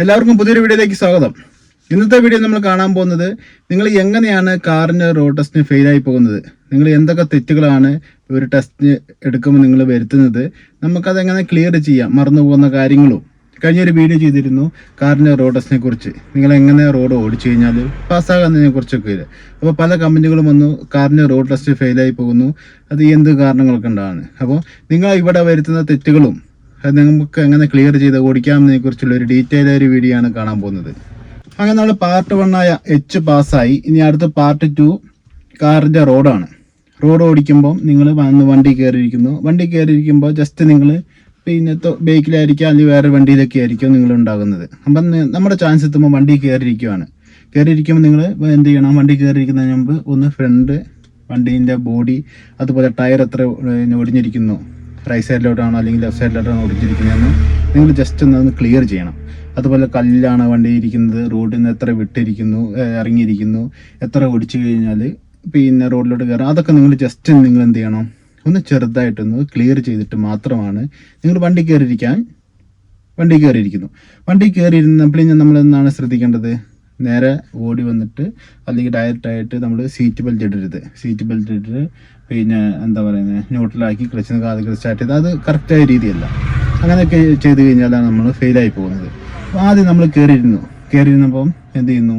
എല്ലാവർക്കും പുതിയൊരു വീഡിയോയിലേക്ക് സ്വാഗതം. ഇന്നത്തെ വീഡിയോ നമ്മൾ കാണാൻ പോകുന്നത് നിങ്ങൾ എങ്ങനെയാണ് കാറിന്റെ റോഡ് ടെസ്റ്റിന് ഫെയിലായി പോകുന്നത്? നിങ്ങൾ എന്തൊക്കെ തെറ്റുകളാണ് ഒരു ടെസ്റ്റ് എടുക്കുമ്പോൾ നിങ്ങൾ വരുത്തുന്നത്? നമുക്കത് എങ്ങനെ ക്ലിയർ ചെയ്യാം? മറന്നു പോകുന്ന കാര്യങ്ങളും? കഴിഞ്ഞൊരു വീഡിയോ ചെയ്തിരുന്നു കാറിന്റെ റോഡ് ടെസ്റ്റിനെ കുറിച്ച് നിങ്ങൾ എങ്ങനെ റോഡ് ഓടിച്ചു കഴിഞ്ഞാൽ പാസ്സാകുന്നതിനെ കുറിച്ചൊക്കെ അപ്പോൾ പല കമ്പനികളും വന്നു കാറിന്റെ റോഡ് ടെസ്റ്റ് ഫെയിലായി പോകുന്നു. അത് എന്ത് കാരണങ്ങളൊക്കെ ഉണ്ടാണ് അപ്പോൾ നിങ്ങൾ ഇവിടെ വരുത്തുന്ന തെറ്റുകളും നമുക്ക് എങ്ങനെ ക്ലിയർ ചെയ്ത് ഓടിക്കാമെന്നതിനെ കുറിച്ചുള്ള ഒരു ഡീറ്റെയിൽ ഒരു വീഡിയോ ആണ് കാണാൻ പോകുന്നത്. അങ്ങനെ നമ്മൾ പാർട്ട് വൺ ആയ എച്ച് പാസ്സായി ഇനി അടുത്ത പാർട്ട് ടു കാറിന്റെ റോഡാണ് റോഡ് ഓടിക്കുമ്പോൾ നിങ്ങൾ വന്ന് വണ്ടി കയറിയിരിക്കുന്നു. വണ്ടി കയറിയിരിക്കുമ്പോൾ ജസ്റ്റ് നിങ്ങൾ പിന്നെ ബൈക്കിലായിരിക്കും അല്ലെങ്കിൽ വേറെ വണ്ടിയിലൊക്കെ ആയിരിക്കും നിങ്ങൾ ഉണ്ടാകുന്നത്. അപ്പം നമ്മുടെ ചാൻസ് എത്തുമ്പോൾ വണ്ടി കയറിയിരിക്കുവാണ്. കയറിയിരിക്കുമ്പോൾ നിങ്ങൾ എന്ത് ചെയ്യണം? വണ്ടി കയറിയിരിക്കുന്നതിന് മുമ്പ് ഒന്ന് ഫ്രണ്ട് വണ്ടീന്റെ ബോഡി അതുപോലെ ടയർ എത്ര ഒടിഞ്ഞിരിക്കുന്നു. റൈറ്റ് സൈഡിലോട്ടാണോ അല്ലെങ്കിൽ ലെഫ്റ്റ് സൈഡിലോട്ടാണോ ഓടിച്ചിരിക്കുന്നതെന്ന് നിങ്ങൾ ജസ്റ്റ് ഒന്ന് ക്ലിയർ ചെയ്യണം. അതുപോലെ കല്ലാണ് വണ്ടി ഇരിക്കുന്നത് റോഡിൽ നിന്ന് എത്ര വിട്ടിരിക്കുന്നു ഇറങ്ങിയിരിക്കുന്നു എത്ര ഓടിച്ചു കഴിഞ്ഞാൽ പിന്നെ റോഡിലോട്ട് കയറാം അതൊക്കെ നിങ്ങൾ ജസ്റ്റ് നിങ്ങൾ എന്ത് ചെയ്യണം? ഒന്ന് ചെറുതായിട്ടൊന്ന് ക്ലിയർ ചെയ്തിട്ട് മാത്രമാണ് നിങ്ങൾ വണ്ടി കയറിയിരിക്കാൻ വണ്ടി കയറിയിരിക്കുന്നു വണ്ടി കയറിയിരുന്നപ്പോൾ നമ്മൾ എന്താണ് ശ്രദ്ധിക്കേണ്ടത്? നേരെ ഓടി വന്നിട്ട് അല്ലെങ്കിൽ ഡയറക്റ്റായിട്ട് നമ്മൾ സീറ്റ് ബെൽറ്റ് ഇടരുത്. സീറ്റ് ബെൽറ്റ് ഇട്ടിട്ട് പിന്നെ എന്താ പറയുന്നത് ന്യൂട്രലാക്കി ക്ലച്ചിന് കാത് സ്റ്റാർട്ട് ചെയ്ത് അത് കറക്റ്റായ രീതിയല്ല. അങ്ങനെയൊക്കെ ചെയ്ത് കഴിഞ്ഞാലാണ് നമ്മൾ ഫെയിലായി പോകുന്നത്. അപ്പോൾ ആദ്യം നമ്മൾ കയറിയിരുന്നു കയറിയിരുന്നപ്പം എന്ത് ചെയ്യുന്നു?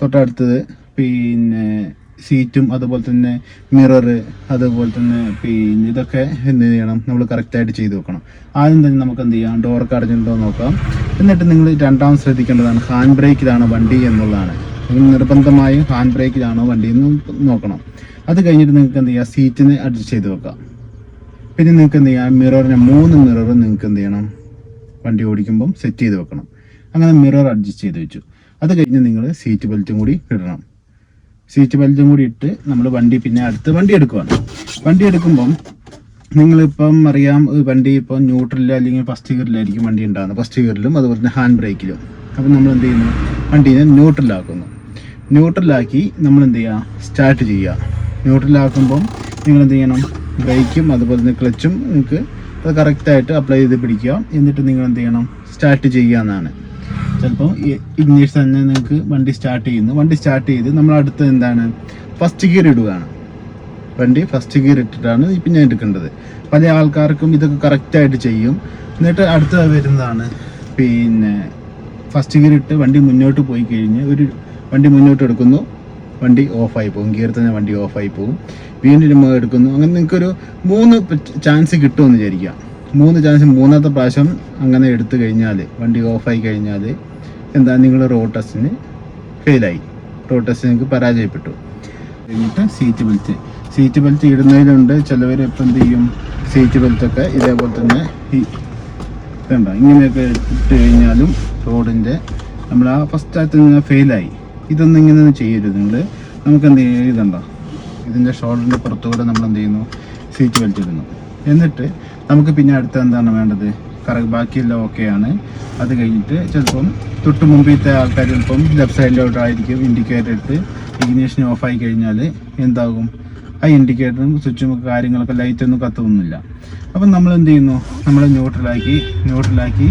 തൊട്ടടുത്തത് പിന്നെ സീറ്റും അതുപോലെ തന്നെ മിറർ അതുപോലെ തന്നെ പിന്നെ ഇതൊക്കെ എന്ത് ചെയ്യണം? നമ്മൾ കറക്റ്റായിട്ട് ചെയ്ത് വെക്കണം. ആദ്യം തന്നെ നമുക്ക് എന്ത് ചെയ്യാം? ഡോർ അടഞ്ഞിട്ടുണ്ടോ എന്ന് നോക്കാം. എന്നിട്ട് നിങ്ങൾ രണ്ടാമത് ശ്രദ്ധിക്കേണ്ടതാണ് ഹാൻഡ് ബ്രേക്കിലാണ് വണ്ടി എന്നുള്ളതാണ്. നിർബന്ധമായും ഹാൻഡ് ബ്രേക്കിലാണോ വണ്ടി എന്ന് നോക്കണം. അത് കഴിഞ്ഞിട്ട് നിങ്ങൾക്ക് എന്ത് ചെയ്യാം? സീറ്റിന് അഡ്ജസ്റ്റ് ചെയ്ത് വെക്കാം. പിന്നെ നിങ്ങൾക്ക് എന്ത് ചെയ്യാം? മിററിന് മൂന്ന് മിറർ നിങ്ങൾക്ക് എന്ത് ചെയ്യണം? വണ്ടി ഓടിക്കുമ്പം സെറ്റ് ചെയ്ത് വെക്കണം. അങ്ങനെ മിറർ അഡ്ജസ്റ്റ് ചെയ്ത് വെച്ചു. അത് കഴിഞ്ഞ് നിങ്ങൾ സീറ്റ് ബെൽറ്റും കൂടി ഇടണം. സീറ്റ് ബെൽറ്റും കൂടി ഇട്ട് നമ്മൾ വണ്ടി പിന്നെ അടുത്ത് വണ്ടി എടുക്കുവാണ്. വണ്ടി എടുക്കുമ്പം നിങ്ങളിപ്പം അറിയാം വണ്ടി ഇപ്പം ന്യൂട്രലിൽ അല്ലെങ്കിൽ ഫസ്റ്റ് ഗിയറിലായിരിക്കും വണ്ടി ഉണ്ടാകുന്നത് ഫസ്റ്റ് ഗിയറിലും അതുപോലെ തന്നെ ഹാൻഡ് ബ്രേക്കിലും. അപ്പം നമ്മൾ എന്ത് ചെയ്യുന്നു? വണ്ടീനെ ന്യൂട്രലാക്കുന്നു ന്യൂട്രലാക്കി നമ്മൾ എന്ത് ചെയ്യുക സ്റ്റാർട്ട് ചെയ്യുക ന്യൂട്രലാക്കുമ്പം നിങ്ങൾ എന്ത് ചെയ്യണം ബ്രേക്കും അതുപോലെ തന്നെ ക്ലച്ചും നിങ്ങൾക്ക് അത് കറക്റ്റായിട്ട് അപ്ലൈ ചെയ്ത് പിടിക്കുക. എന്നിട്ട് നിങ്ങൾ എന്ത് ചെയ്യണം? സ്റ്റാർട്ട് ചെയ്യുക എന്നാണ്. ചിലപ്പോൾ ഇഗ്നീഷ് തന്നെ നിങ്ങൾക്ക് വണ്ടി സ്റ്റാർട്ട് ചെയ്യുന്നു. വണ്ടി സ്റ്റാർട്ട് ചെയ്ത് നമ്മൾ അടുത്ത് എന്താണ്? ഫസ്റ്റ് ഗിയർ ഇടുകയാണ്. വണ്ടി ഫസ്റ്റ് ഗിയർ ഇട്ടിട്ടാണ് ഞാൻ എടുക്കേണ്ടത്. പല ആൾക്കാർക്കും ഇതൊക്കെ കറക്റ്റായിട്ട് ചെയ്യും. എന്നിട്ട് അടുത്ത വരുന്നതാണ്. പിന്നെ ഫസ്റ്റ് ഗിയർ ഇട്ട് വണ്ടി മുന്നോട്ട് പോയി കഴിഞ്ഞ് ഒരു വണ്ടി മുന്നോട്ട് എടുക്കുന്നു. വണ്ടി ഓഫായി പോകും. ഗിയർ തന്നെ വണ്ടി ഓഫായി പോകും. വീണ്ടും നമ്മൾ എടുക്കുന്നു. അങ്ങനെ നിങ്ങൾക്കൊരു മൂന്ന് ചാൻസ് കിട്ടുമെന്ന് വിചാരിക്കുക. മൂന്ന് ചാൻസ് മൂന്നാമത്തെ പ്രാവശ്യം അങ്ങനെ എടുത്തു കഴിഞ്ഞാൽ വണ്ടി ഓഫായി കഴിഞ്ഞാൽ എന്താ? നിങ്ങൾ റോഡ് ടെസ്റ്റിന് ഫെയിലായി റോഡ് ടെസ്റ്റ് നിങ്ങൾക്ക് പരാജയപ്പെട്ടു. എന്നിട്ട് സീറ്റ് ബെൽറ്റ് സീറ്റ് ബെൽറ്റ് ഇടുന്നതിലുണ്ട്. ചിലവർ ഇപ്പം എന്ത് ചെയ്യും? സീറ്റ് ബെൽറ്റൊക്കെ ഇതേപോലെ തന്നെ ഈ ഇതുണ്ടോ ഇങ്ങനെയൊക്കെ ഇട്ട് കഴിഞ്ഞാലും റോഡിന്റെ നമ്മൾ ആ ഫസ്റ്റ് ആയിട്ട് ഫെയിലായി ഇതൊന്നും ഇങ്ങനെ ചെയ്യരുത്. നിങ്ങൾ നമുക്ക് എന്ത് ചെയ്യും? ഇതുണ്ടോ ഇതിന്റെ ഷോൾഡറിന്റെ പുറത്തുകൂടെ നമ്മൾ എന്ത് ചെയ്യുന്നു സീറ്റ് ബെൽറ്റ് എന്നിട്ട് നമുക്ക് പിന്നെ അടുത്ത എന്താണ് വേണ്ടത്? കറക്റ്റ് ബാക്കിയെല്ലാം ഓക്കെയാണ്. അത് കഴിഞ്ഞിട്ട് ചിലപ്പം തൊട്ട് മുമ്പിലത്തെ ആൾക്കാർ ചിലപ്പം ലെഫ്റ്റ് സൈഡിലോട്ടായിരിക്കും ഇൻഡിക്കേറ്റർ ഇട്ട് ഇഗ്നീഷൻ ഓഫായി കഴിഞ്ഞാൽ എന്താകും? ആ ഇൻഡിക്കേറ്ററും സ്വിച്ചും കാര്യങ്ങളൊക്കെ ലൈറ്റൊന്നും കത്തുന്നില്ല. അപ്പം നമ്മൾ എന്ത് ചെയ്യുന്നു നമ്മൾ ന്യൂട്രലാക്കി ന്യൂട്രലാക്കി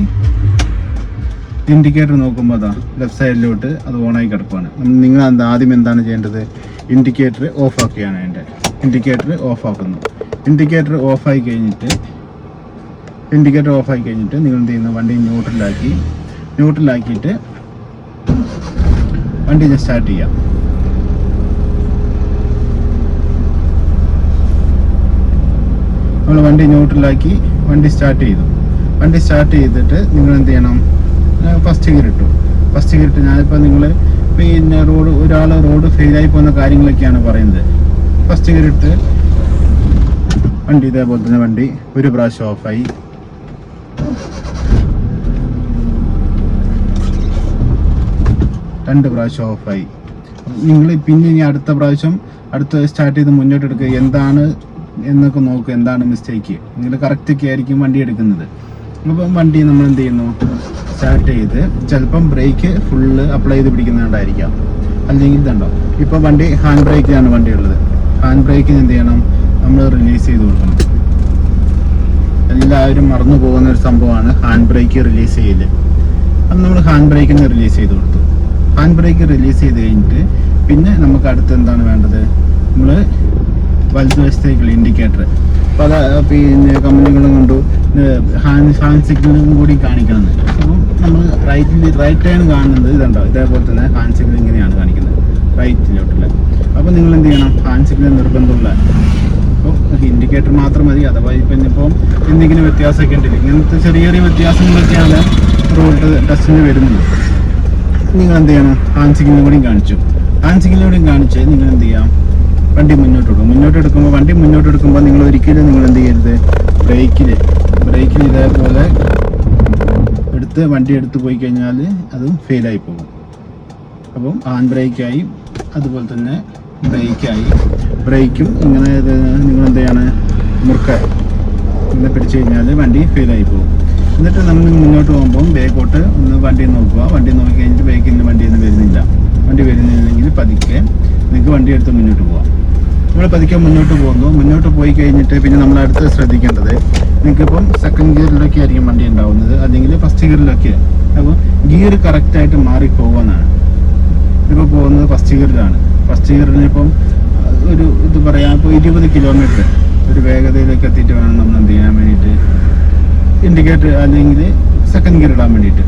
ഇൻഡിക്കേറ്റർ നോക്കുമ്പോൾ അതാ ലെഫ്റ്റ് സൈഡിലോട്ട് അത് ഓണായി കിടക്കുവാണ്. നിങ്ങൾ ആദ്യം എന്താണ് ചെയ്യേണ്ടത്? ഇൻഡിക്കേറ്റർ ഓഫ് ആക്കുകയാണ് അതിന്റെ ഇൻഡിക്കേറ്റർ ഓഫ് ആക്കുന്നു. ഇൻഡിക്കേറ്റർ ഓഫായി കഴിഞ്ഞിട്ട് ഇൻഡിക്കേറ്റർ ഓഫായി കഴിഞ്ഞിട്ട് നിങ്ങൾ എന്ത് ചെയ്യുന്നു? വണ്ടി ന്യൂട്രലാക്കി ന്യൂട്രലാക്കിയിട്ട് വണ്ടി സ്റ്റാർട്ട് ചെയ്യാം. നമ്മൾ വണ്ടി ന്യൂട്രലാക്കി വണ്ടി സ്റ്റാർട്ട് ചെയ്തു. വണ്ടി സ്റ്റാർട്ട് ചെയ്തിട്ട് നിങ്ങൾ എന്ത് ചെയ്യണം? ഫസ്റ്റ് ഗിയർ ഇട്ടു. ഫസ്റ്റ് ഗിയർ ഇട്ട് ഞാനിപ്പോൾ നിങ്ങൾ പിന്നെ റോഡ് ഒരാൾ റോഡ് ഫെയിലായി പോകുന്ന കാര്യങ്ങളൊക്കെയാണ് പറയുന്നത്. ഫസ്റ്റ് ഗിയർ ഇട്ട് വണ്ടി ഇതേപോലെ തന്നെ വണ്ടി ഒരു പ്രാവശ്യം ഓഫായി രണ്ട് പ്രാവശ്യം ഓഫായി നിങ്ങൾ പിന്നെ ഇനി അടുത്ത പ്രാവശ്യം അടുത്ത സ്റ്റാർട്ട് ചെയ്ത് മുന്നോട്ട് എടുക്കുക എന്താണ് എന്നൊക്കെ നോക്കുക. എന്താണ് മിസ്റ്റേക്ക് നിങ്ങൾ കറക്റ്റൊക്കെ ആയിരിക്കും വണ്ടി എടുക്കുന്നത്. അപ്പം വണ്ടി നമ്മൾ എന്ത് ചെയ്യുന്നു? സ്റ്റാർട്ട് ചെയ്ത് ചിലപ്പം ബ്രേക്ക് ഫുള്ള് അപ്ലൈ ചെയ്ത് പിടിക്കുന്നതുകൊണ്ടായിരിക്കാം അല്ലെങ്കിൽ ഇതുണ്ടോ? ഇപ്പോൾ വണ്ടി ഹാൻഡ് ബ്രേക്കിലാണ് വണ്ടി ഉള്ളത് ഹാൻഡ് ബ്രേക്കിന് എന്ത് ചെയ്യണം? നമ്മൾ റിലീസ് ചെയ്ത് കൊടുക്കണം. എല്ലാവരും മറന്നു പോകുന്ന ഒരു സംഭവമാണ് ഹാൻഡ് ബ്രേക്ക് റിലീസ് ചെയ്യൽ. അത് നമ്മൾ ഹാൻഡ് ബ്രേക്കിന് റിലീസ് ചെയ്ത് കൊടുത്തു. ഹാൻഡ് ബ്രേക്ക് റിലീസ് ചെയ്ത് കഴിഞ്ഞിട്ട് പിന്നെ നമുക്ക് അടുത്ത് എന്താണ് വേണ്ടത്? നമ്മൾ വലതുവശത്തേക്കുള്ള ഇൻഡിക്കേറ്റർ പല പിന്നെ കമ്പനികളും കൊണ്ടു. ഹാൻഡ് ഹാൻഡ് സിഗ്നലും കൂടി കാണിക്കണം. അപ്പം നമ്മൾ റൈറ്റിൽ റൈറ്റ് ടേൺ കാണുന്നത് ഇതുണ്ടോ? ഇതേപോലെ തന്നെ ഹാൻഡ് സിഗ്നൽ ഇങ്ങനെയാണ് കാണിക്കുന്നത്. റൈറ്റിലോട്ടുള്ള. അപ്പോൾ നിങ്ങൾ എന്ത് ചെയ്യണം? ഹാൻഡ് സിഗ്നൽ നിർബന്ധമുള്ള. അപ്പോൾ ഇൻഡിക്കേറ്റർ മാത്രം മതി. അഥവാ ഇപ്പം ഇനിയിപ്പം എന്തെങ്കിലും വ്യത്യാസമൊക്കെ ഉണ്ടെങ്കിൽ ഇങ്ങനത്തെ ചെറിയ ചെറിയ വ്യത്യാസങ്ങളൊക്കെയാണ് റോഡ് ടെസ്റ്റിന് വരുന്നത്. നിങ്ങൾ എന്ത് ചെയ്യണം? ഹാൻഡ് സിഗ്നൽ കൂടി കാണിച്ചു. ഹാൻഡ് സിഗ്നൽ കൂടി കാണിച്ച് നിങ്ങൾ എന്ത് ചെയ്യാം? വണ്ടി മുന്നോട്ട് എടുക്കും മുന്നോട്ട് എടുക്കുമ്പോൾ വണ്ടി മുന്നോട്ട് എടുക്കുമ്പോൾ നിങ്ങൾ ഒരിക്കലും നിങ്ങൾ എന്ത് ചെയ്യരുത് ബ്രേക്കിൽ ബ്രേക്കിൽ ഇതേപോലെ എടുത്ത് വണ്ടി എടുത്ത് പോയി കഴിഞ്ഞാൽ അത് ഫെയിലായി പോകും. അപ്പം ആൺ ബ്രേക്കായി അതുപോലെ തന്നെ ബ്രേക്കായി. ബ്രേക്കും ഇങ്ങനെ നിങ്ങൾ എന്ത് ചെയ്യാണ് മുറുക്ക ഇങ്ങനെ പിടിച്ചു കഴിഞ്ഞാൽ വണ്ടി ഫെയിലായി പോകും. എന്നിട്ട് നമ്മൾ മുന്നോട്ട് പോകുമ്പോൾ ബേക്കോട്ട് ഒന്ന് വണ്ടി നോക്കുക. വണ്ടി നോക്കി കഴിഞ്ഞിട്ട് ബേക്കിൽ നിന്ന് വണ്ടിയൊന്നും വരുന്നില്ല. വണ്ടി വരുന്നില്ലെങ്കിൽ പതുക്കെ നിങ്ങൾക്ക് വണ്ടി എടുത്ത് മുന്നോട്ട് പോവാം. നമ്മൾ പതുക്കെ മുന്നോട്ട് പോകുന്നു. മുന്നോട്ട് പോയി കഴിഞ്ഞിട്ട് പിന്നെ നമ്മൾ അടുത്ത് ശ്രദ്ധിക്കേണ്ടത് നിങ്ങൾക്കിപ്പം സെക്കൻഡ് ഗിയറിലൊക്കെ ആയിരിക്കും വണ്ടി ഉണ്ടാവുന്നത്. അല്ലെങ്കിൽ ഫസ്റ്റ് ഗിയറിലൊക്കെ അപ്പോൾ ഗിയർ കറക്റ്റായിട്ട് മാറി പോകുന്നതാണ് ഇപ്പോൾ പോകുന്നത് ഫസ്റ്റ് ഗിയറിലാണ് ഫസ്റ്റ് ഗിയറിന് ഇപ്പം ഒരു ഇത് പറയാം. ഇപ്പോൾ ഇരുപത് കിലോമീറ്റർ ഒരു വേഗതയിലേക്ക് എത്തിയിട്ട് വേണം നമ്മൾ എന്ത് ചെയ്യാൻ വേണ്ടിയിട്ട്. ഇൻഡിക്കേറ്റർ അല്ലെങ്കിൽ സെക്കൻഡ് ഗിയർ ഇടാൻ വേണ്ടിയിട്ട്.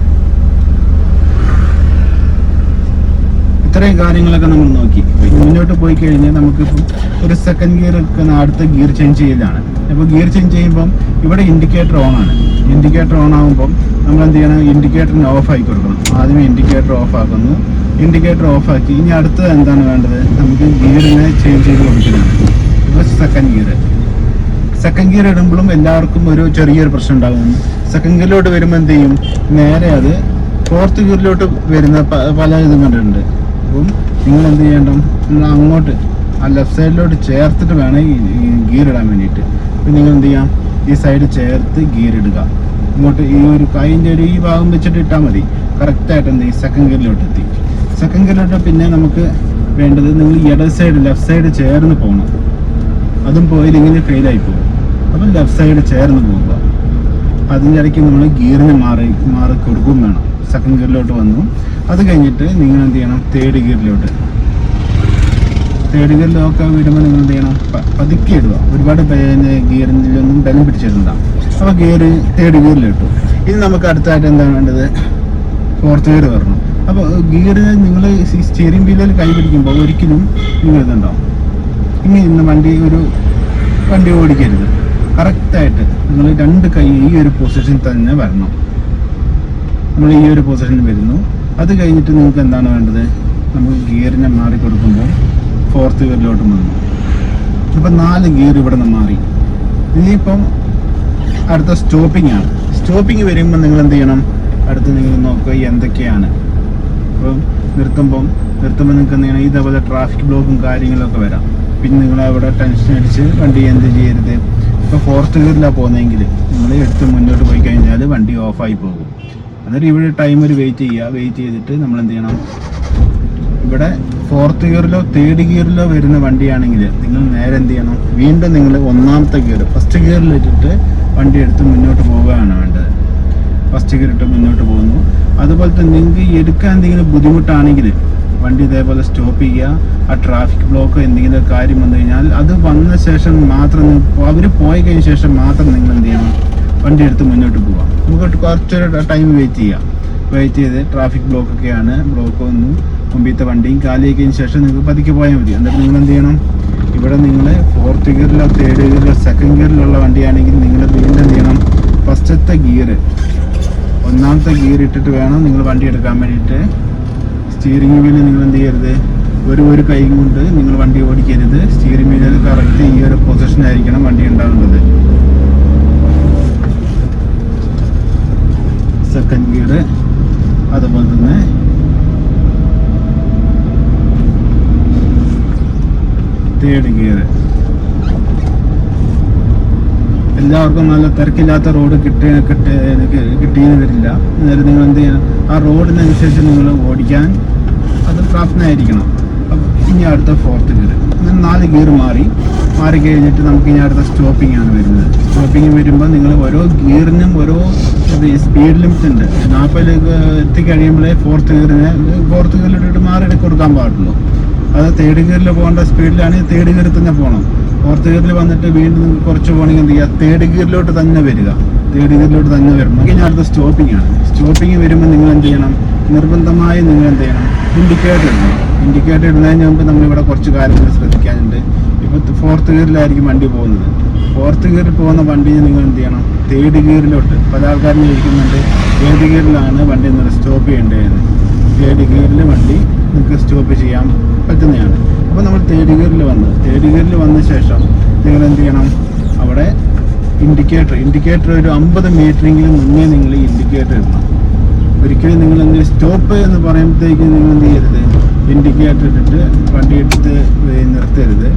ഇത്രയും കാര്യങ്ങളൊക്കെ നമ്മൾ നോക്കി. മുന്നോട്ട് പോയി കഴിഞ്ഞാൽ നമുക്കിപ്പം ഒരു സെക്കൻഡ് ഗിയർ ഒക്കെ അടുത്ത ഗിയർ ചേഞ്ച് ചെയ്യലാണ്. അപ്പോൾ ഗിയർ ചേഞ്ച് ചെയ്യുമ്പം ഇവിടെ ഇൻഡിക്കേറ്റർ ഓൺ ആണ്. ഇൻഡിക്കേറ്റർ ഓൺ ആകുമ്പം നമ്മൾ എന്ത് ചെയ്യണം? ഇൻഡിക്കേറ്ററിന് ഓഫ് ആക്കി കൊടുക്കണം. ആദ്യമേ ഇൻഡിക്കേറ്റർ ഓഫ് ആക്കുന്നു. ഇൻഡിക്കേറ്റർ ഓഫ് ആക്കി. ഇനി അടുത്തത് എന്താണ് വേണ്ടത്? നമുക്ക് ഗിയറിനെ ചേഞ്ച് ചെയ്ത് കൊടുക്കുന്നതാണ് ഇപ്പോൾ സെക്കൻഡ് ഗിയർ സെക്കൻഡ് ഗിയർ ഇടുമ്പോഴും എല്ലാവർക്കും ഒരു ചെറിയൊരു പ്രശ്നം ഉണ്ടാകും. സെക്കൻഡ് ഗിയറിലോട്ട് വരുമ്പോൾ എന്ത് ചെയ്യും? നേരെ അത് ഫോർത്ത് ഗിയറിലോട്ട് വരുന്ന പല ഇതും കണ്ടിട്ടുണ്ട്. അപ്പം നിങ്ങൾ എന്ത് ചെയ്യണം നിങ്ങൾ അങ്ങോട്ട് ആ ലെഫ്റ്റ് സൈഡിലോട്ട് ചേർത്തിട്ട് വേണം ഈ ഗിയർ ഇടാൻ വേണ്ടിയിട്ട്. അപ്പം നിങ്ങൾ എന്ത് ചെയ്യാം? ഈ സൈഡ് ചേർത്ത് ഗിയർ ഇടുക. ഇങ്ങോട്ട് ഈ ഒരു കൈന്റെ ഒരു ഈ ഭാഗം വെച്ചിട്ട് ഇട്ടാൽ മതി. കറക്റ്റായിട്ട് എന്ത് ചെയ്യും? സെക്കൻഡ് ഗിയറിലോട്ട് എത്തി. സെക്കൻഡ് ഗിയറിലോട്ട് പിന്നെ നമുക്ക് വേണ്ടത് നിങ്ങൾ ഇടത് സൈഡ് ലെഫ്റ്റ് സൈഡ് ചേർന്ന് പോകണം. അതും പോയില്ലെങ്കിൽ ഫെയിലായി പോകും. അപ്പം ലെഫ്റ്റ് സൈഡ് ചേർന്ന് പോകുക അതിന്റെ ഇടയ്ക്ക് നമ്മൾ ഗിയറിന് മാറി മാറി കൊടുക്കുകയും വേണം. സെക്കൻഡ് ഗിയറിലോട്ട് വന്നു. അത് കഴിഞ്ഞിട്ട് നിങ്ങൾ എന്ത് ചെയ്യണം? തേർഡ് ഗിയറിലോട്ട് തേർഡ് ഗിയറിലൊക്കെ വരുമ്പോൾ നിങ്ങൾ എന്ത് ചെയ്യണം? പതുക്കി ഇടുക. ഒരുപാട് ഗിയറിലൊന്നും ബലം പിടിച്ചിരുന്നില്ല അപ്പോൾ ഗിയർ തേർഡ് ഗിയറിലിട്ടു ഇനി നമുക്ക് അടുത്തായിട്ട് എന്താണ് വേണ്ടത്? ഫോർത്ത് ഗിയർ വരണം. അപ്പോൾ ഗിയർ നിങ്ങൾ സ്റ്റിയറിംഗ് വീലിൽ കൈ പിടിക്കുമ്പോൾ ഒരിക്കലും നിങ്ങൾ ഇതുണ്ടോ ഇനി ഇന്ന് വണ്ടി ഒരു വണ്ടി ഓടിക്കരുത്. കറക്റ്റായിട്ട് നിങ്ങൾ രണ്ട് കൈ ഈ ഒരു പൊസിഷൻ തന്നെ വരണം. നമ്മൾ ഈ ഒരു പൊസിഷനിൽ വരുന്നു. അത് കഴിഞ്ഞിട്ട് നിങ്ങൾക്ക് എന്താണ് വേണ്ടത്? നമുക്ക് ഗിയറിനെ മാറി കൊടുക്കുമ്പോൾ ഫോർത്ത് ഗിയറിലോട്ട് വന്നു ഇപ്പം നാല് ഗിയർ ഇവിടെ നിന്ന് മാറി. ഇനിയിപ്പം അടുത്ത സ്റ്റോപ്പിംഗ് ആണ്. സ്റ്റോപ്പിംഗ് വരുമ്പോൾ നിങ്ങൾ എന്ത് ചെയ്യണം? അടുത്ത് നിങ്ങൾ നോക്കുക എന്തൊക്കെയാണ്? അപ്പം നിർത്തുമ്പം നിർത്തുമ്പോൾ നിങ്ങൾക്ക് എന്ത് ചെയ്യണം? ഇതേപോലെ ട്രാഫിക് ബ്ലോക്കും കാര്യങ്ങളൊക്കെ വരാം. പിന്നെ നിങ്ങൾ അവിടെ ടെൻഷൻ അടിച്ച് വണ്ടി എന്ത് ചെയ്യരുത്? ഇപ്പോൾ ഫോർത്ത് ഗിയറിലാണ് പോകുന്നതെങ്കിൽ നിങ്ങൾ എടുത്ത് മുന്നോട്ട് പോയി കഴിഞ്ഞാൽ വണ്ടി ഓഫായി പോകും. അന്നേരം ഇവിടെ ടൈം ഒരു വെയിറ്റ് ചെയ്യുക വെയിറ്റ് ചെയ്തിട്ട് നമ്മൾ എന്ത് ചെയ്യണം? ഇവിടെ ഫോർത്ത് ഗിയറിലോ തേർഡ് ഗിയറിലോ വരുന്ന വണ്ടിയാണെങ്കിൽ നിങ്ങൾ നേരെ എന്ത് ചെയ്യണം? വീണ്ടും നിങ്ങൾ ഒന്നാമത്തെ ഗിയർ ഫസ്റ്റ് ഗിയറിൽ ഇട്ടിട്ട് വണ്ടി എടുത്ത് മുന്നോട്ട് പോവുകയാണ് വേണ്ടത്. ഫസ്റ്റ് ഗിയർ ഇട്ട് മുന്നോട്ട് പോകുന്നു. അതുപോലെ തന്നെ നിങ്ങൾക്ക് എടുക്കാൻ എന്തെങ്കിലും ബുദ്ധിമുട്ടാണെങ്കിൽ വണ്ടി ഇതേപോലെ സ്റ്റോപ്പ് ചെയ്യുക. ആ ട്രാഫിക് ബ്ലോക്ക് എന്തെങ്കിലും കാര്യം വന്നു കഴിഞ്ഞാൽ അത് വന്ന ശേഷം മാത്രം അവർ പോയി കഴിഞ്ഞ ശേഷം മാത്രം നിങ്ങൾ എന്ത് ചെയ്യണം? വണ്ടി എടുത്ത് മുന്നോട്ട് പോവാം. നമുക്ക് കുറച്ചൊരു ടൈം വെയിറ്റ് ചെയ്യാം. വെയിറ്റ് ചെയ്ത് ട്രാഫിക് ബ്ലോക്ക് ഒക്കെയാണ്. ബ്ലോക്ക് വന്നു മുമ്പിലത്തെ വണ്ടിയും കാലിയാക്കിയതിന് ശേഷം നിങ്ങൾക്ക് പതുക്കെ പോയാൽ മതി. എന്നിട്ട് നിങ്ങൾ എന്ത് ചെയ്യണം? ഇവിടെ നിങ്ങൾ ഫോർത്ത് ഗിയറിലോ തേർഡ് ഗിയറിലോ സെക്കൻഡ് ഗിയറിലുള്ള വണ്ടിയാണെങ്കിൽ നിങ്ങൾ വീണ്ടും എന്ത് ചെയ്യണം? ഫസ്റ്റത്തെ ഗിയർ ഒന്നാമത്തെ ഗിയർ ഇട്ടിട്ട് വേണം നിങ്ങൾ വണ്ടി എടുക്കാൻ വേണ്ടിയിട്ട്. സ്റ്റിയറിംഗ് വീൽ നിങ്ങൾ എന്ത് ചെയ്യരുത്? ഒരു ഒരു കൈ കൊണ്ട് നിങ്ങൾ വണ്ടി ഓടിക്കരുത്. സ്റ്റിയറിംഗ് വീലിൽ കറക്റ്റ് ഈ ഒരു പൊസിഷനായിരിക്കണം വണ്ടി ഉണ്ടാകുന്നത് സെക്കൻഡ് ഗിയർ അതുപോലെ തന്നെ തേർഡ് ഗിയർ. എല്ലാവർക്കും നല്ല തിരക്കില്ലാത്ത റോഡ് കിട്ടി കിട്ടി കിട്ടിയെന്ന് വരില്ല. അന്നേരം നിങ്ങൾ എന്ത് ചെയ്യണം? ആ റോഡിനനുസരിച്ച് നിങ്ങൾ ഓടിക്കാൻ അത് പ്രാപ്തനായിരിക്കണം. അപ്പം ഇനി അടുത്ത ഫോർത്ത് ഗിയർ. അങ്ങനെ നാല് ഗിയർ മാറി. മാറി കഴിഞ്ഞിട്ട് നമുക്ക് ഇനി അടുത്ത സ്റ്റോപ്പിംഗ് ആണ് വരുന്നത്. സ്റ്റോപ്പിംഗ് വരുമ്പോൾ നിങ്ങൾ ഓരോ ഗിയറിനും ഓരോ സ്പീഡ് ലിമിറ്റ് ഉണ്ട്. നാൽപ്പതിലേക്ക് എത്തിക്കഴിയുമ്പോഴേ ഫോർത്ത് ഗിയറിന് ഫോർത്ത് ഗിയറിലിട്ട് മാറി കൊടുക്കാൻ പാടുള്ളൂ. അത് തേർഡ് ഗിയറിൽ പോകേണ്ട സ്പീഡിലാണെങ്കിൽ തേർഡ് ഗിയറിൽ തന്നെ പോകണം ഫോർത്ത് ഗിയറിൽ വന്നിട്ട് വീണ്ടും കുറച്ച് പോകണമെങ്കിൽ എന്ത് ചെയ്യുക തേർഡ് ഗിയറിലോട്ട് തന്നെ വരിക. തേർഡ് ഗിയറിലോട്ട് തന്നെ വരണം. ഇനി അടുത്ത സ്റ്റോപ്പിംഗ് ആണ്. സ്റ്റോപ്പിംഗ് വരുമ്പോൾ നിങ്ങൾ എന്ത് ചെയ്യണം? നിർബന്ധമായി നിങ്ങൾ എന്ത് ചെയ്യണം? ഇൻഡിക്കേറ്റർ ഇടണം. ഇൻഡിക്കേറ്റർ ഇടുന്നതിന് മുമ്പ് നമ്മളിവിടെ കുറച്ച് കാര്യങ്ങൾ ശ്രദ്ധിക്കാനുണ്ട്. ഇപ്പോൾ ഫോർത്ത് ഗിയറിലായിരിക്കും വണ്ടി പോകുന്നത്. ഫോർത്ത് ഗിയറിൽ പോകുന്ന വണ്ടി നിങ്ങൾ എന്ത് ചെയ്യണം? തേർഡ് ഗിയറിലോട്ട് പല ആൾക്കാരും ചോദിക്കുന്നുണ്ട് തേർഡ് ഗിയറിലാണ് വണ്ടി നിങ്ങൾ സ്റ്റോപ്പ് ചെയ്യേണ്ടതെന്ന്. തേർഡ് ഗിയറിൽ വണ്ടി നിങ്ങൾക്ക് സ്റ്റോപ്പ് ചെയ്യാൻ പറ്റുന്നതാണ്. അപ്പോൾ നമ്മൾ തേർഡ് ഗിയറിൽ വന്ന്. തേർഡ് ഗിയറിൽ വന്ന ശേഷം നിങ്ങൾ എന്ത് ചെയ്യണം? അവിടെ ഇൻഡിക്കേറ്റർ ഇൻഡിക്കേറ്റർ ഒരു അമ്പത് മീറ്ററെങ്കിലും മുന്നേ നിങ്ങൾ ഇൻഡിക്കേറ്റർ ഇടണം. ഒരിക്കലും നിങ്ങൾ എന്ത് സ്റ്റോപ്പ് എന്ന് പറയുമ്പോഴത്തേക്ക് നിങ്ങൾ എന്ത് ചെയ്യരുത്? ഇൻഡിക്കേറ്റർ ഇട്ടിട്ട് വണ്ടി എടുത്ത് നിർത്തരുത്.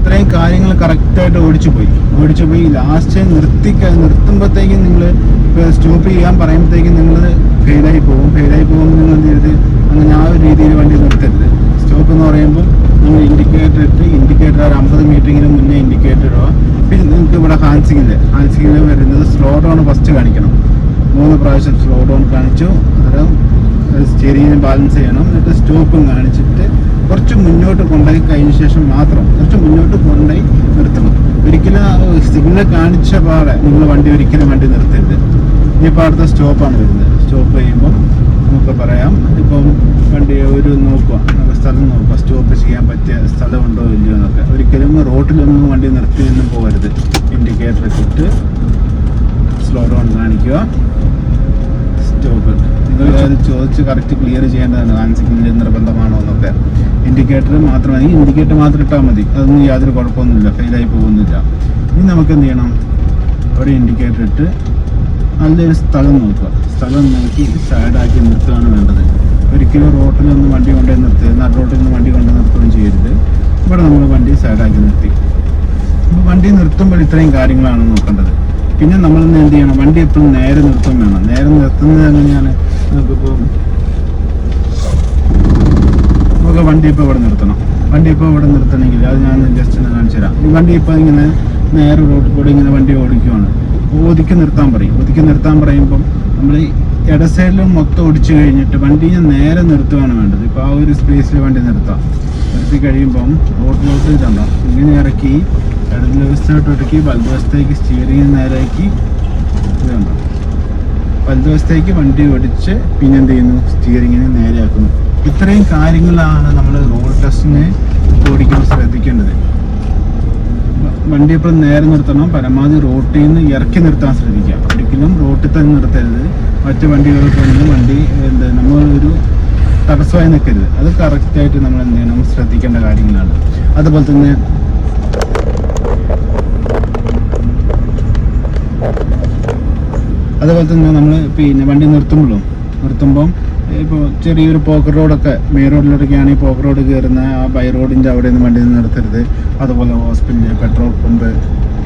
ഇത്രയും കാര്യങ്ങൾ കറക്റ്റായിട്ട് ഓടിച്ചു പോയി ഓടിച്ചു പോയി ലാസ്റ്റ് നിർത്തി നിർത്തുമ്പോഴത്തേക്കും നിങ്ങൾ സ്റ്റോപ്പ് ചെയ്യാൻ പറയുമ്പോഴത്തേക്കും നിങ്ങൾ ഫെയിലായി പോകും. ഫെയിലായി പോകുമ്പോൾ നിങ്ങൾ എന്ത് ചെയ്യരുത്? അങ്ങനെ ആ ഒരു രീതിയിൽ വണ്ടി നിർത്തരുത്. സ്റ്റോപ്പ് എന്ന് പറയുമ്പോൾ നിങ്ങൾ ഇൻഡിക്കേറ്റർ ഇട്ട് ഇൻഡിക്കേറ്റർ ഒരു അമ്പത് മീറ്ററിങ്ങിന് മുന്നേ ഇൻഡിക്കേറ്റർ ഇടുക. പിന്നെ നിങ്ങൾക്ക് ഇവിടെ ഹാൻഡ് സിഗ്നൽ വരുന്നത് സ്ലോ ഡൗൺ ഫസ്റ്റ് കാണിക്കണം. മൂന്ന് പ്രാവശ്യം സ്ലോ ഡൗൺ കാണിച്ചു. അന്നേരം സ്റ്റിയറിങ്ങിന് ബാലൻസ് ചെയ്യണം. എന്നിട്ട് സ്റ്റോപ്പും കാണിച്ചിട്ട് കുറച്ച് മുന്നോട്ട് കൊണ്ടുപോയി കഴിഞ്ഞ ശേഷം മാത്രം കുറച്ച് മുന്നോട്ട് കൊണ്ടുപോയി നിർത്തണം. ഒരിക്കലും സിഗ്നൽ കാണിച്ച പാടെ നിങ്ങൾ വണ്ടി ഒരിക്കലും വണ്ടി നിർത്തരുത്. ഇനിയിപ്പോൾ അടുത്ത സ്റ്റോപ്പാണ് വരുന്നത്. സ്റ്റോപ്പ് ചെയ്യുമ്പോൾ നമുക്ക് പറയാം ഇപ്പം വണ്ടി ഒരു നോക്കുക നമുക്ക് സ്ഥലം നോക്കുക സ്റ്റോപ്പ് ചെയ്യാൻ പറ്റിയ സ്ഥലമുണ്ടോ ഇല്ലയോ എന്നൊക്കെ. ഒരിക്കലും റോട്ടിലൊന്നും വണ്ടി നിർത്തി നിന്നും പോകരുത്. ഇൻഡിക്കേറ്റർ ഇട്ടിട്ട് സ്ലോ ഡൗൺ കാണിക്കുക. സ്റ്റോപ്പ് നിങ്ങൾ ചോദിച്ച് കറക്റ്റ് ക്ലിയർ ചെയ്യേണ്ടതാണ്. ഹാൻഡ് സിഗ്നൽ നിർബന്ധമാണോ എന്നൊക്കെ. ഇൻഡിക്കേറ്റർ മാത്രമായി ഇൻഡിക്കേറ്റർ മാത്രം ഇട്ടാൽ മതി. അതൊന്നും യാതൊരു കുഴപ്പമൊന്നുമില്ല. ഫെയിലായി പോകുന്നില്ല. ഇനി നമുക്ക് എന്ത് ചെയ്യണം? ഒരു ഇൻഡിക്കേറ്റർ ഇട്ട് നല്ലൊരു സ്ഥലം നോക്കുക. സ്ഥലം നോക്കി സൈഡാക്കി നിർത്തുകയാണ് വേണ്ടത്. ഒരിക്കലും റോട്ടിലൊന്നും വണ്ടി കൊണ്ടുപോയി നിർത്തുക നട റോട്ടിൽ നിന്ന് വണ്ടി കൊണ്ട് നിർത്തുകയും ചെയ്യരുത്. ഇവിടെ നമ്മൾ വണ്ടി സൈഡാക്കി നിർത്തി. അപ്പോൾ വണ്ടി നിർത്തുമ്പോൾ ഇത്രയും കാര്യങ്ങളാണ് നോക്കേണ്ടത്. പിന്നെ നമ്മൾ എന്ത് ചെയ്യണം? വണ്ടി എപ്പോഴും നേരെ നിർത്തും വേണം. നേരെ നിർത്തുന്നത് എങ്ങനെയാണ്? നമുക്കിപ്പോൾ നമുക്ക് വണ്ടി ഇപ്പോൾ ഇവിടെ നിർത്തണം. വണ്ടി ഇപ്പോൾ ഇവിടെ നിർത്തണമെങ്കിൽ അത് ഞാൻ ജസ്റ്റ് ഒന്ന് കാണിച്ചു തരാം. ഈ വണ്ടി ഇപ്പോൾ ഇങ്ങനെ നേരെ റോഡിൽ കൂടി ഇങ്ങനെ വണ്ടി ഓടിക്കുവാണ്. ഒതുക്കി നിർത്താൻ പറയും. ഒതുക്കി നിർത്താൻ പറയുമ്പം നമ്മൾ ഇട സൈഡിലും മൊത്തം ഓടിച്ചു കഴിഞ്ഞിട്ട് വണ്ടി ഞാൻ നേരെ നിർത്തുകയാണ് വേണ്ടത്. ഇപ്പോൾ ആ ഒരു സ്പേസിൽ വണ്ടി നിർത്താം. നിർത്തി കഴിയുമ്പം റോഡ് റോഡിലോട്ട് ഇതുണ്ടോ ഇങ്ങനെ ഇറക്കി ഇടത് വശത്തോട്ട് ഇറക്കി വലതുവശത്തേക്ക് സ്റ്റിയറിംഗ് നേരാക്കി വലതുവശത്തേക്ക് വണ്ടി ഓടിച്ച് പിന്നെ എന്ത് ചെയ്യുന്നു സ്റ്റിയറിങ്ങിനെ നേരെയാക്കുന്നു. ഇത്രയും കാര്യങ്ങളാണ് നമ്മൾ റോഡ് ടെസ്റ്റിനെ ഓടിക്കുമ്പോൾ ശ്രദ്ധിക്കേണ്ടത്. വണ്ടി എപ്പോഴും നേരെ നിർത്തണം പരമാവധി റോട്ടിൽ നിന്ന് ഇറക്കി നിർത്താൻ ശ്രദ്ധിക്കുക. ഒരിക്കലും റോട്ടിൽ തന്നെ നിർത്തരുത്. മറ്റു വണ്ടികൾക്ക് പോകുന്നത് വണ്ടി എന്താ നമ്മൾ ഒരു തടസ്സമായി നിൽക്കരുത്. അത് കറക്റ്റായിട്ട് നമ്മൾ എന്ത് ചെയ്യണം? ശ്രദ്ധിക്കേണ്ട കാര്യങ്ങളാണ്. അതുപോലെ തന്നെ അതുപോലെ തന്നെ നമ്മൾ പിന്നെ വണ്ടി നിർത്തുമ്പോഴും നിർത്തുമ്പം ഇപ്പോൾ ചെറിയൊരു പോക്കർ റോഡൊക്കെ മെയിൻ റോഡിലൂടെയൊക്കെയാണ് ഈ പോക്കർ റോഡ് കയറുന്ന ആ ബൈ റോഡിന്റെ അവിടെ നിന്ന് വണ്ടി നിർത്തരുത്. അതുപോലെ ഹോസ്പിറ്റൽ പെട്രോൾ പമ്പ്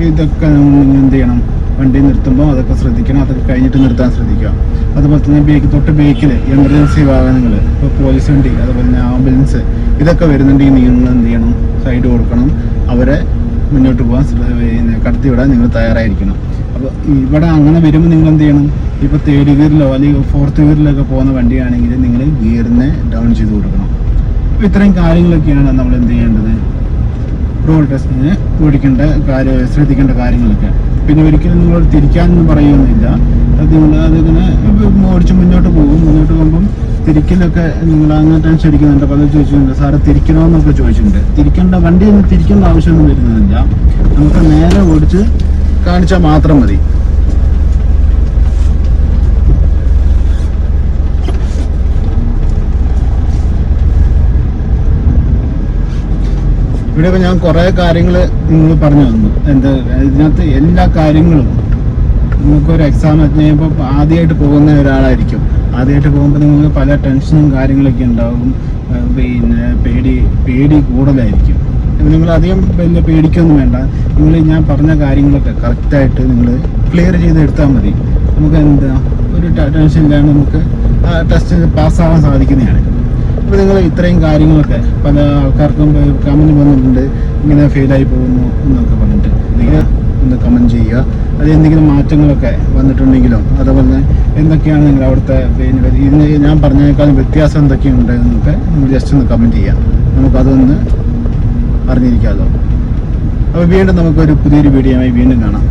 ഇതൊക്കെ നമ്മൾ എന്ത് ചെയ്യണം? വണ്ടി നിർത്തുമ്പോൾ അതൊക്കെ ശ്രദ്ധിക്കണം. അതൊക്കെ കഴിഞ്ഞിട്ട് നിർത്താൻ ശ്രദ്ധിക്കുക. അതുപോലെ തന്നെ ബേക്ക് തൊട്ട് ബേക്കിൽ എമർജൻസി വാഹനങ്ങൾ ഇപ്പോൾ പോലീസ് വണ്ടി അതുപോലെ തന്നെ ആംബുലൻസ് ഇതൊക്കെ വരുന്നുണ്ടെങ്കിൽ നിങ്ങൾ എന്ത് ചെയ്യണം? സൈഡ് കൊടുക്കണം. അവരെ മുന്നോട്ട് പോകാൻ കടത്തി വിടാൻ നിങ്ങൾ തയ്യാറായിരിക്കണം. ഇവിടെ അങ്ങനെ വരുമ്പോൾ നിങ്ങൾ എന്ത് ചെയ്യണം ഇപ്പോൾ തേർഡ് ഗിയറിലോ അല്ലെങ്കിൽ ഫോർത്ത് ഗിയറിലൊക്കെ പോകുന്ന വണ്ടിയാണെങ്കിൽ നിങ്ങൾ ഗിയറിനെ ഡൗൺ ചെയ്ത് കൊടുക്കണം. അപ്പോൾ ഇത്രയും കാര്യങ്ങളൊക്കെയാണ് നമ്മൾ എന്ത് ചെയ്യേണ്ടത്? റോഡ് ടെസ്റ്റിന് ഓടിക്കേണ്ട കാര്യം ശ്രദ്ധിക്കേണ്ട കാര്യങ്ങളൊക്കെ. പിന്നെ ഒരിക്കലും നിങ്ങൾ തിരിക്കാനൊന്നും പറയുന്നില്ല. അത് നിങ്ങൾ അതിങ്ങനെ ഓടിച്ച് മുന്നോട്ട് പോകും. മുന്നോട്ട് പോകുമ്പം തിരിക്കലൊക്കെ നിങ്ങൾ അങ്ങനെ ടെൻഷൻ അടിക്കുന്നുണ്ട് പലരും ചോദിച്ചിട്ടുണ്ട് സാറ് തിരിക്കണമെന്നൊക്കെ ചോദിച്ചിട്ടുണ്ട്. തിരിക്കേണ്ട വണ്ടി ഒന്നും തിരിക്കേണ്ട ആവശ്യമൊന്നും വരുന്നില്ല നമുക്ക് നേരെ ഓടിച്ച് കാണിച്ചാൽ മാത്രം മതി. ഇവിടെ ഇപ്പൊ ഞാൻ കുറെ കാര്യങ്ങൾ നിങ്ങൾ പറഞ്ഞു തന്നു. എന്താ ഇതിനകത്ത് എല്ലാ കാര്യങ്ങളും നിങ്ങൾക്കൊരു എക്സാം കഴിയുമ്പോൾ ആദ്യമായിട്ട് പോകുന്ന ഒരാളായിരിക്കും. ആദ്യമായിട്ട് പോകുമ്പോൾ നിങ്ങൾക്ക് പല ടെൻഷനും കാര്യങ്ങളൊക്കെ ഉണ്ടാകും ആ, പിന്നെ പേടി പേടി കൂടുതലായിരിക്കും. നിങ്ങൾ അധികം വലിയ പേടിക്കൊന്നും വേണ്ട. നിങ്ങൾ ഞാൻ പറഞ്ഞ കാര്യങ്ങളൊക്കെ കറക്റ്റായിട്ട് നിങ്ങൾ ക്ലിയർ ചെയ്ത് എടുത്താൽ മതി. നമുക്ക് എന്താ ഒരു ടെൻഷൻ ഇല്ലാണ്ട് നമുക്ക് ആ ടെസ്റ്റ് പാസ്സാവാൻ സാധിക്കുന്നതാണ്. അപ്പോൾ നിങ്ങൾ ഇത്രയും കാര്യങ്ങളൊക്കെ പല ആൾക്കാർക്കും കമന്റ് വന്നിട്ടുണ്ട്. ഇങ്ങനെ ഫെയിലായി പോകുന്നു എന്നൊക്കെ പറഞ്ഞിട്ട് നിങ്ങൾ ഒന്ന് കമന്റ് ചെയ്യുക. അത് എന്തെങ്കിലും മാറ്റങ്ങളൊക്കെ വന്നിട്ടുണ്ടെങ്കിലോ അതുപോലെ തന്നെ എന്തൊക്കെയാണ് നിങ്ങൾ അവിടുത്തെ പിന്നെ ഇതിന് ഞാൻ പറഞ്ഞതിനേക്കാളും വ്യത്യാസം എന്തൊക്കെയുണ്ട് എന്നൊക്കെ നിങ്ങൾ ജസ്റ്റ് ഒന്ന് കമന്റ് ചെയ്യുക. നമുക്കതൊന്ന് അറിഞ്ഞിരിക്കാമല്ലോ അപ്പോൾ വീണ്ടും നമുക്കൊരു പുതിയൊരു വീഡിയോയുമായി വീണ്ടും കാണാം.